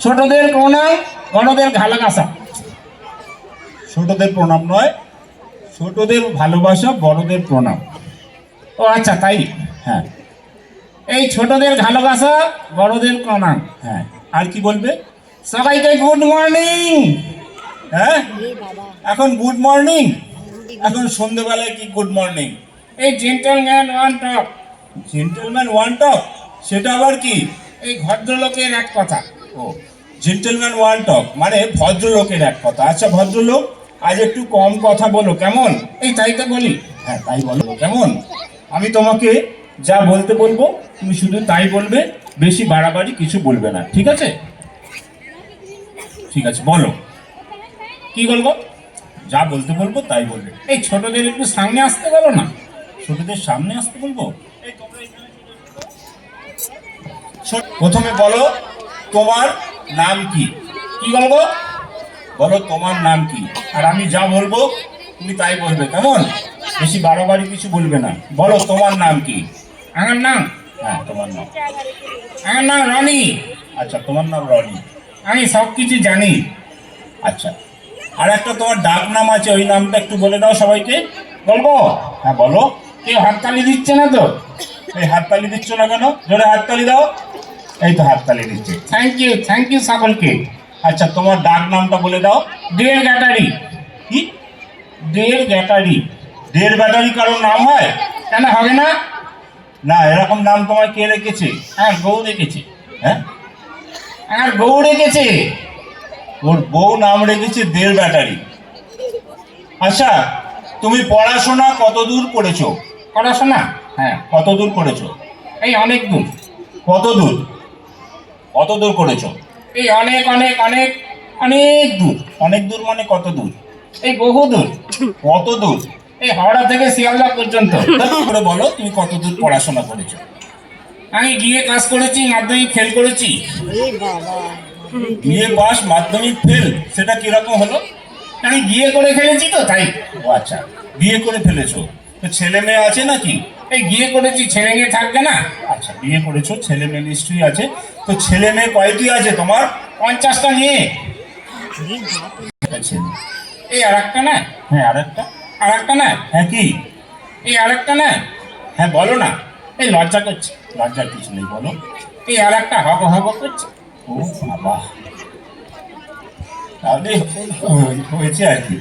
ছোটদের প্রণাম বড়দের ঘালাগাসা ছোটদের প্রণাম নয় ছোটদের ভালোবাসা বড়দের প্রণাম। ও আচ্ছা তাই? হ্যাঁ। এই ছোটদের ভালোবাসা বড়দের প্রণাম। হ্যাঁ। আর কি বলবে? সবাইকে গুড মর্নিং হ্যাঁ? এখন গুড মর্নিং এখন সন্ধেবেলায় কি গুড মর্নিং এই gentleman one talk gentleman one top সেটা আবার কি? এই ভদ্রলোকের এক কথা। ও জেন্টেলম্যান ওয়ান টক মানে ভদ্রলোকের এক কথা। আচ্ছা ভদ্রলোক আজ একটু কম কথা বলো কেমন? এই তাই তো বলি। হ্যাঁ তাই বলো কেমন? আমি তোমাকে যা বলতে বলব তুমি শুধু তাই বলবে বেশি বাড়াবাড়ি কিছু বলবে না ঠিক আছে? ঠিক আছে বলো। কি বলব? যা বলতে বলব তাই বলবে। এই ছোটদের একটু সামনে আসতে বলো না। ছোটদের সামনে আসতে বলব? প্রথমে বলো তোমার নাম কি? কি বলব? বলো তোমার নাম কি? আর আমি যা বলব, তুমি তাই বলবে, কেমন? বেশি বাড়াবাড়ি কিছু বলবে না। বলো তোমার নাম কি? আমার নাম? হ্যাঁ তোমার নাম। আমার নাম রনি। আচ্ছা তোমার নাম রনি। আমি সব কিছু জানি। আচ্ছা আর একটা তোমার ডাক নাম আছে, ওই নামটা একটু বলে দাও সবাইকে। বলব? হ্যাঁ বলো। কেউ হাততালি দিচ্ছে না তো? এই হাততালি দিচ্ছ না কেন? জোরে হাততালি দাও। এই তো হাততালি দিচ্ছে। থ্যাংক ইউ থ্যাংক ইউ সকলকে। আচ্ছা তোমার ডাক নামটা বলে দাও। ডের গ্যাটারি কি? ডের গ্যাটারি দেড় ব্যাটারি কারোর নাম হয়? কেন হবে না? না এরকম নাম তোমার কে রেখেছে? হ্যাঁ বউ রেখেছে। হ্যাঁ? আর বউ রেখেছে। ওর বউ নাম রেখেছে দেড় ব্যাটারি। আচ্ছা তুমি পড়াশোনা কত দূর করেছ? পড়াশোনা? হ্যাঁ। কত দূর করেছ? এই অনেক দূর। কত দূর কত দূর করেছ? এই অনেক অনেক অনেক অনেক দূর। অনেক দূর মানে কত দূর? এই বহু দূর। কত দূর? এই হাওড়া থেকে শিয়ালদা পর্যন্ত। করে বলো তুমি কত দূর পড়াশোনা করেছ? আমি গিয়ে কাজ করেছি মাধ্যমিক ফেল করেছি। বিএ পাস মাধ্যমিক ফেল সেটা কীরকম হলো? আমি বিয়ে করে ফেলেছি তো তাই। ও আচ্ছা বিয়ে করে ফেলেছো। তো ছেলে মেয়ে আছে নাকি? এই বিয়ে করেছি ছেলে মেয়ে থাকবে না। আচ্ছা বিয়ে করেছ ছেলে মেয়ে নিশ্চয়ই আছে। তো ছেলে মেয়ে কয়টি আছে তোমার? পঞ্চাশটা নিয়ে। এই আর একটা না হ্যাঁ আর একটা আর একটা না হ্যাঁ কি? এই আর একটা না হ্যাঁ বলো না। এই লজ্জা করছে। লজ্জার কিছু নেই বলো। এই আর একটা হব হব করছে। ও বাবা। তাহলে হয়েছে আর কি।